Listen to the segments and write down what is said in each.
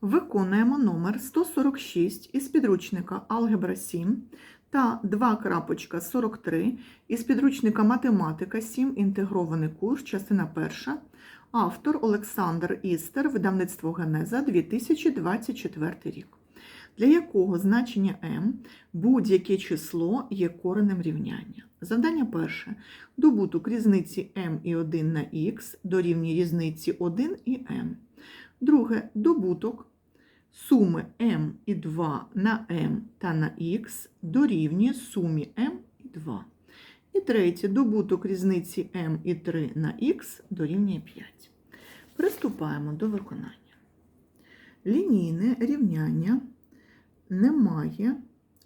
Виконуємо номер 146 із підручника Алгебра 7 та 2.43 із підручника Математика 7. Інтегрований курс, частина 1. Автор Олександр Істер, видавництво Генеза 2024 рік. Для якого значення m будь-яке число є коренем рівняння. Завдання перше. Добуток різниці m і 1 на x дорівнює різниці 1 і m. Друге добуток суми m і 2 на m та на x дорівнює сумі m і 2. І третє добуток різниці m і 3 на x дорівнює 5. Приступаємо до виконання. Лінійне рівняння не має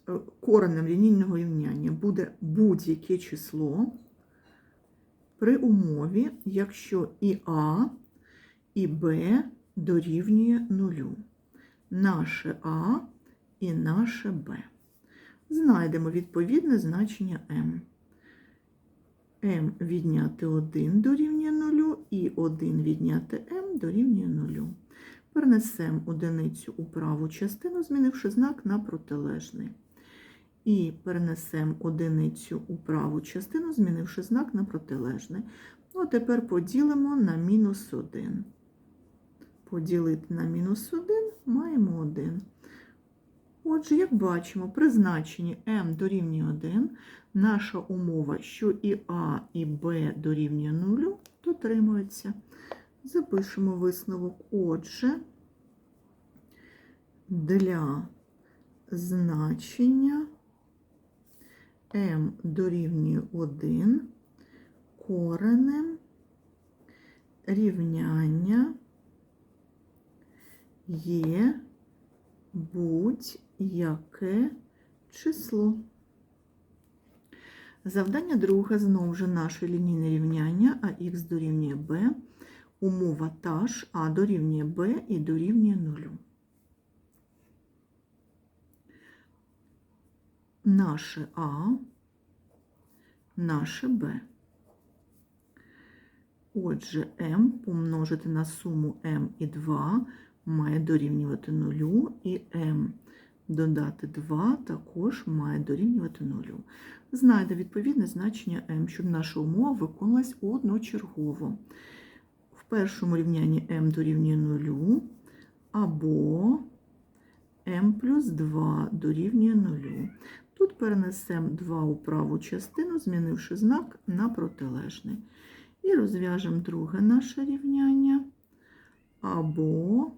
е, коренем лінійного рівняння буде будь-яке число при умові, якщо і А, і Б дорівнює нулю. Наше А і наше Б. Знайдемо відповідне значення М. М відняти 1 дорівнює 0 і 1 відняти М дорівнює 0. Перенесемо одиницю у праву частину, змінивши знак на протилежний. І перенесемо одиницю у праву частину, змінивши знак на протилежний. Ну, а тепер поділимо на мінус 1. Поділити на мінус 1 маємо 1. Отже, як бачимо, при значенні m дорівнює 1 наша умова, що і А, і Б дорівнює 0, дотримується. Запишемо висновок. Отже, для значення m дорівнює 1 коренем рівняння є будь-яке число. Завдання друге знову ж наше лінійне рівняння, а х дорівнює b, умова та ж, а дорівнює b і дорівнює 0. Наше А, наше Б. Отже, m помножити на суму m і 2 має дорівнювати 0, і m додати 2 також має дорівнювати 0. Знайде відповідне значення m, щоб наша умова виконалась одночергово. В першому рівнянні m дорівнює 0, або m плюс 2 дорівнює 0. Тут перенесемо 2 у праву частину, змінивши знак на протилежний. І розв'яжемо друге наше рівняння. Або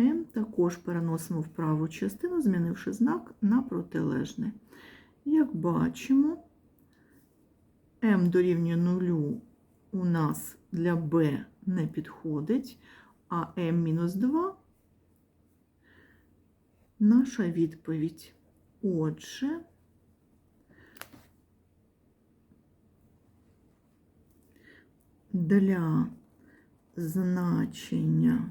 m також переносимо в праву частину, змінивши знак на протилежний. Як бачимо, m дорівнює 0 у нас для b не підходить, а m-2 наша відповідь. Отже, для значення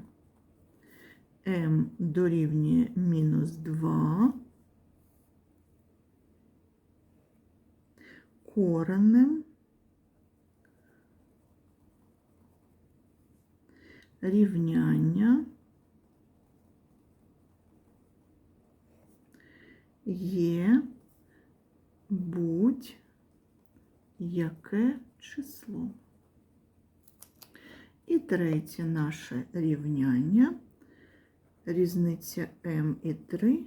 m дорівнює мінус 2 коренем рівняння є будь-яке число. І третє наше рівняння. Різниця m і 3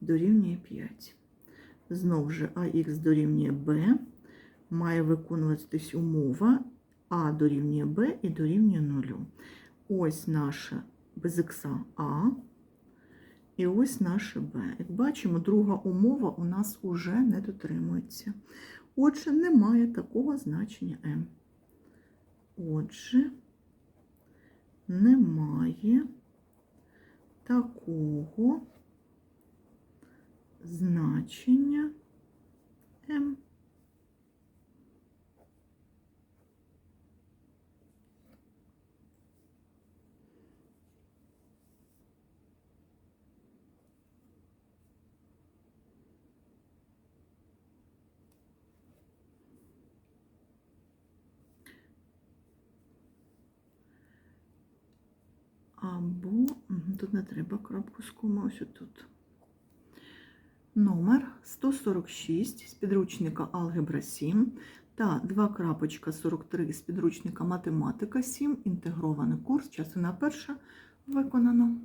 дорівнює 5. Знову ж АХ дорівнює b, має виконуватись умова А дорівнює b і дорівнює 0. Ось наша без х А, і ось наше b. Як бачимо, друга умова у нас уже не дотримується. Отже, немає такого значення m. Отже, немає такого значення m. або Тут не треба крапку з кома, ось тут. Номер 146 з підручника Алгебра 7 та 2.43 з підручника Математика 7. Інтегрований курс, частина перша виконано.